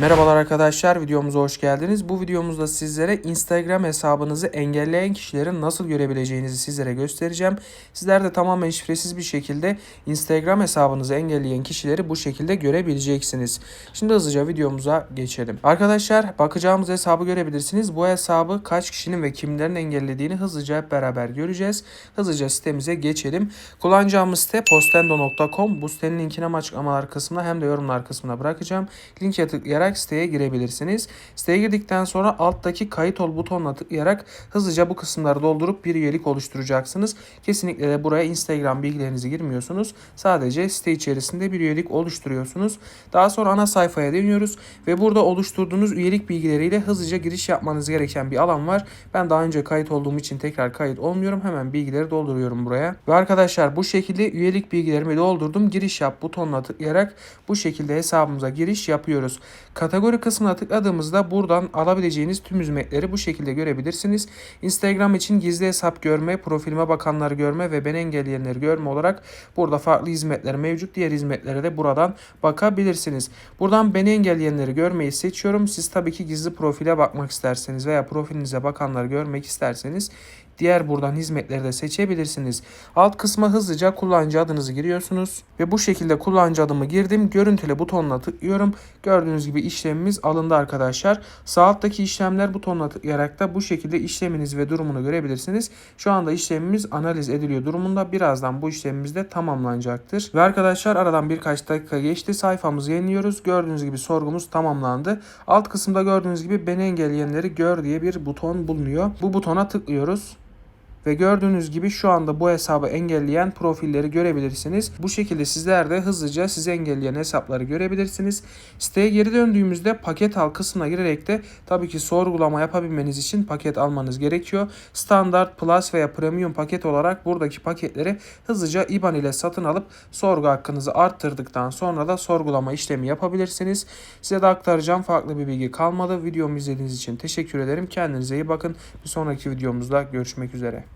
Merhabalar arkadaşlar videomuza hoş geldiniz. Bu videomuzda sizlere Instagram hesabınızı engelleyen kişilerin nasıl görebileceğinizi sizlere göstereceğim. Sizler de tamamen şifresiz bir şekilde Instagram hesabınızı engelleyen kişileri bu şekilde görebileceksiniz. Şimdi hızlıca videomuza geçelim. Arkadaşlar bakacağımız hesabı görebilirsiniz. Bu hesabı kaç kişinin ve kimlerin engellediğini hızlıca hep beraber göreceğiz. Hızlıca sitemize geçelim. Kullanacağımız site postendo.com. Bu sitenin linkini hem açıklamalar kısmına hem de yorumlar kısmına bırakacağım. Linke tıklayarak siteye girebilirsiniz. Siteye girdikten sonra alttaki kayıt ol butonuna tıklayarak hızlıca bu kısımları doldurup bir üyelik oluşturacaksınız. Kesinlikle de buraya Instagram bilgilerinizi girmiyorsunuz. Sadece site içerisinde bir üyelik oluşturuyorsunuz. Daha sonra ana sayfaya dönüyoruz ve burada oluşturduğunuz üyelik bilgileriyle hızlıca giriş yapmanız gereken bir alan var. Ben daha önce kayıt olduğum için tekrar kayıt olmuyorum. Hemen bilgileri dolduruyorum buraya. Ve arkadaşlar bu şekilde üyelik bilgilerimi doldurdum. Giriş yap butonuna tıklayarak bu şekilde hesabımıza giriş yapıyoruz. Kategori kısmına tıkladığımızda buradan alabileceğiniz tüm hizmetleri bu şekilde görebilirsiniz. Instagram için gizli hesap görme, profilime bakanları görme ve beni engelleyenleri görme olarak burada farklı hizmetler mevcut. Diğer hizmetlere de buradan bakabilirsiniz. Buradan beni engelleyenleri görmeyi seçiyorum. Siz tabii ki gizli profile bakmak isterseniz veya profilinize bakanları görmek isterseniz diğer buradan hizmetleri de seçebilirsiniz. Alt kısma hızlıca kullanıcı adınızı giriyorsunuz ve bu şekilde kullanıcı adımı girdim. Görüntüle butonuna tıklıyorum. Gördüğünüz gibi işlemimiz alındı arkadaşlar. Sağ alttaki işlemler butonuna tıklayarak da bu şekilde işleminiz ve durumunu görebilirsiniz. Şu anda işlemimiz analiz ediliyor durumunda. Birazdan bu işlemimiz de tamamlanacaktır. Ve arkadaşlar aradan birkaç dakika geçti. Sayfamızı yeniliyoruz. Gördüğünüz gibi sorgumuz tamamlandı. Alt kısımda gördüğünüz gibi beni engelleyenleri gör diye bir buton bulunuyor. Bu butona tıklıyoruz. Ve gördüğünüz gibi şu anda bu hesabı engelleyen profilleri görebilirsiniz. Bu şekilde sizler de hızlıca sizi engelleyen hesapları görebilirsiniz. Siteye geri döndüğümüzde paket al kısmına girerek de tabii ki sorgulama yapabilmeniz için paket almanız gerekiyor. Standart, Plus veya Premium paket olarak buradaki paketleri hızlıca IBAN ile satın alıp sorgu hakkınızı arttırdıktan sonra da sorgulama işlemi yapabilirsiniz. Size de aktaracağım farklı bir bilgi kalmadı. Videomu izlediğiniz için teşekkür ederim. Kendinize iyi bakın. Bir sonraki videomuzda görüşmek üzere.